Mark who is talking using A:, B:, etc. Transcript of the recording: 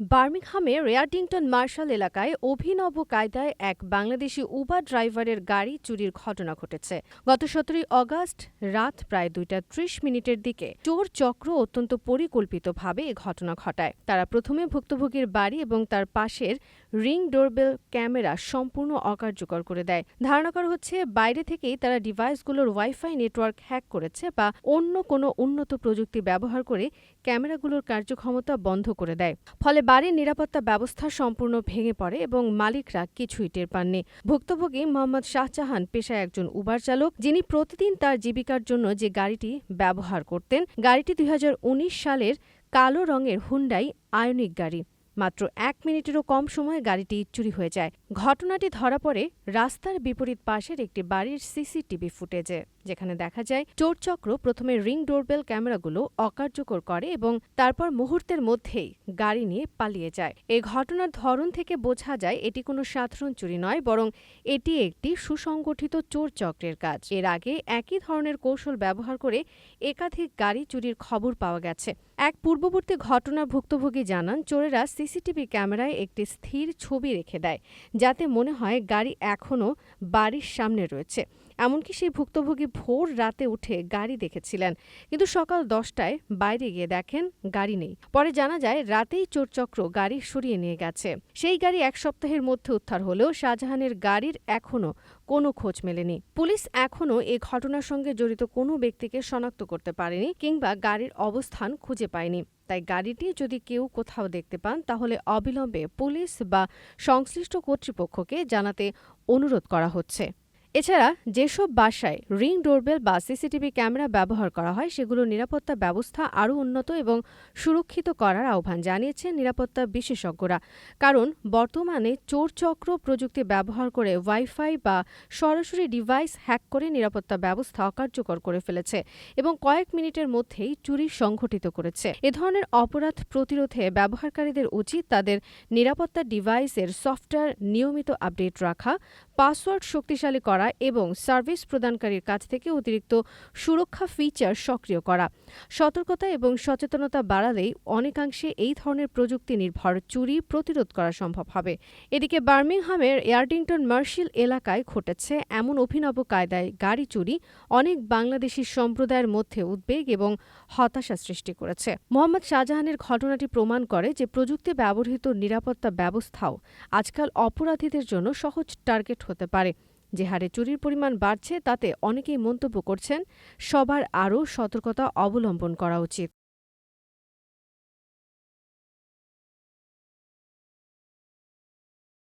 A: বার্মিংহামে রেয়ারডিংটন martial এলাকায় অভিনব কায়দায় এক বাংলাদেশি উবার ড্রাইভারের গাড়ি চুরির ঘটনা ঘটেছে। গত সতেরোই অগাস্ট রাত প্রায় দুইটা ত্রিশ মিনিটের দিকে চোর চক্র অত্যন্ত পরিকল্পিতভাবে এ ঘটনা ঘটায়। তারা প্রথমে ভুক্তভোগীর বাড়ি এবং তার পাশের রিং ডোরবেল ক্যামেরা সম্পূর্ণ অকার্যকর করে দেয়। ধারণা করা হচ্ছে, বাইরে থেকেই তারা ডিভাইসগুলোর ওয়াইফাই নেটওয়ার্ক হ্যাক করেছে বা অন্য কোনো উন্নত প্রযুক্তি ব্যবহার করে ক্যামেরাগুলোর কার্যক্ষমতা বন্ধ করে দেয়। ফলে বাড়ির নিরাপত্তা ব্যবস্থা সম্পূর্ণ ভেঙে পড়ে এবং মালিকরা কিছুই টের পাননি। ভুক্তভোগী মোহাম্মদ শাহজাহান পেশায় একজন উবার চালক, যিনি প্রতিদিন তার জীবিকার জন্য যে গাড়িটি ব্যবহার করতেন, গাড়িটি দুই হাজার উনিশ সালের কালো রঙের হুন্ডাই আয়নিক গাড়ি। মাত্র এক মিনিটেরও কম সময়ে গাড়িটি চুরি হয়ে যায়। ঘটনাটি ধরা পড়ে রাস্তার বিপরীত পাশের একটি বাড়ির সিসিটিভি ফুটেজে, যেখানে দেখা যায় চোরচক্র প্রথমে রিং ডোরবেল ক্যামেরাগুলো অকার্যকর করে এবং তারপর মুহূর্তের মধ্যেই গাড়ি নিয়ে পালিয়ে যায়। এই ঘটনার ধরন থেকে বোঝা যায় এটি কোনো সাধারণ চুরি নয়, বরং এটি একটি সুসংগঠিত চোর চক্রের কাজ। এর আগে একই ধরনের কৌশল ব্যবহার করে একাধিক গাড়ি চুরির খবর পাওয়া গেছে। এক পূর্ববর্তী ঘটনার ভুক্তভোগী জানান, চোরেরা সিসিটিভি ক্যামেরায় একটি স্থির ছবি রেখে দেয়, যাতে মনে হয় গাড়ি এখনও বাড়ির সামনে রয়েছে। এমনকি সেই ভুক্তভোগী ভোর রাতে উঠে গাড়ি দেখেছিলেন। কিন্তু সকাল দশটায় বাইরে গিয়ে দেখেন গাড়ি নেই। পরে জানা যায়, রাতেই চোরচক্র গাড়ি সরিয়ে নিয়ে গেছে। সেই গাড়ি এক সপ্তাহের মধ্যে উদ্ধার হলেও শাহজাহানের গাড়ির এখনও কোনো খোঁজ মেলেনি। পুলিশ এখনও এ ঘটনার সঙ্গে জড়িত কোনো ব্যক্তিকে শনাক্ত করতে পারেনি কিংবা গাড়ির অবস্থান খুঁজে পায়নি। তাই গাড়িটি যদি কেউ কোথাও দেখতে পান, তাহলে অবিলম্বে পুলিশ বা সংশ্লিষ্ট কর্তৃপক্ষকে জানাতে অনুরোধ করা হচ্ছে। এছাড়া যেসব বাসায় রিং ডোরবেল বা সিসিটিভি ক্যামেরা ব্যবহার করা হয় সেগুলোর নিরাপত্তা ব্যবস্থা আরও উন্নত এবং সুরক্ষিত করার আহ্বান জানিয়েছেন নিরাপত্তা বিশেষজ্ঞরা। কারণ বর্তমানে চোরচক্র প্রযুক্তি ব্যবহার করে ওয়াইফাই বা সরাসরি ডিভাইস হ্যাক করে নিরাপত্তা ব্যবস্থা অকার্যকর করে ফেলেছে এবং কয়েক মিনিটের মধ্যেই চুরি সংঘটিত করেছে। এ ধরনের অপরাধ প্রতিরোধে ব্যবহারকারীদের উচিত তাদের নিরাপত্তা ডিভাইসের সফটওয়্যার নিয়মিত আপডেট রাখা, পাসওয়ার্ড শক্তিশালী করা এবং সার্ভিস প্রদানকারীর কাছ থেকে অতিরিক্ত সুরক্ষা ফিচার সক্রিয় করা। সতর্কতা এবং সচেতনতা বাড়ালেই অনেকাংশে এই ধরনের প্রযুক্তি নির্ভর চুরি প্রতিরোধ করা সম্ভব হবে। এদিকে বার্মিংহামের এয়ারডিংটন মার্শিল এলাকায় ঘটেছে এমন অভিনব কায়দায় গাড়ি চুরি অনেক বাংলাদেশি সম্প্রদায়ের মধ্যে উদ্বেগ এবং হতাশা সৃষ্টি করেছে। মোহাম্মদ শাহজাহানের ঘটনাটি প্রমাণ করে যে প্রযুক্তি ব্যবহৃত নিরাপত্তা ব্যবস্থাও আজকাল অপরাধীদের জন্য সহজ টার্গেট হতে পারে। যে হারে চুরির পরিমাণ বাড়ছে, তাতে অনেকেই মন্তব্য করছেন, সবার আরও সতর্কতা অবলম্বন করা উচিত।